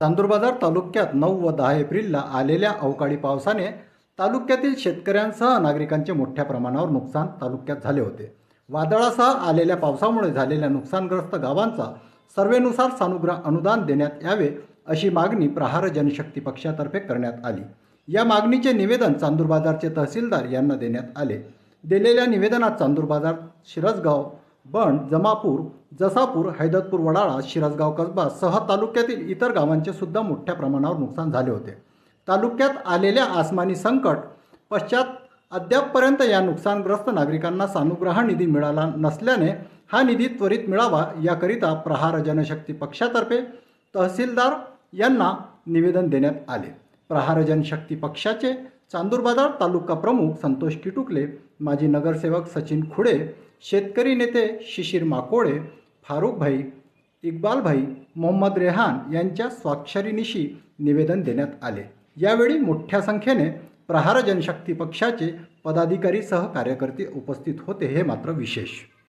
चांदूरबाजार तालुक्यात नऊ व दहा एप्रिलला आलेल्या अवकाळी पावसाने तालुक्यातील शेतकऱ्यांसह नागरिकांचे मोठ्या प्रमाणावर नुकसान तालुक्यात झाले होते. वादळासह आलेल्या पावसामुळे झालेल्या नुकसानग्रस्त गावांचा सर्वेनुसार सानुग्रह अनुदान देण्यात यावे अशी मागणी प्रहार जनशक्ती पक्षातर्फे करण्यात आली. या मागणीचे निवेदन चांदूरबाजारचे तहसीलदार यांना देण्यात आले. दिलेल्या निवेदनात चांदूर बाजार शिरसगाव बण जमापूर जसापूर हैदतपूर वडाळा शिरसगाव कसबा सह तालुक्यातील इतर गावांचे सुद्धा मोठ्या प्रमाणावर नुकसान झाले होते. तालुक्यात आलेल्या आसमानी संकट पश्चात अद्यापपर्यंत या नुकसानग्रस्त नागरिकांना सानुग्रह निधी मिळाला नसल्याने हा निधी त्वरित मिळावा याकरिता प्रहार जनशक्ती पक्षातर्फे तहसीलदार यांना निवेदन देण्यात आले. प्रहार जनशक्ती पक्षाचे चांदूरबाजार तालुका प्रमुख संतोष किटुकले माजी नगरसेवक सचिन खुडे शेतकरी नेते शिशिर माकोळे फारूकभाई इक्बालभाई मोहम्मद रेहान यांच्या स्वाक्षरीनिशी निवेदन देण्यात आले. यावेळी मोठ्या संख्येने प्रहार जनशक्ती पक्षाचे पदाधिकारी सह कार्यकर्ते उपस्थित होते हे मात्र विशेष.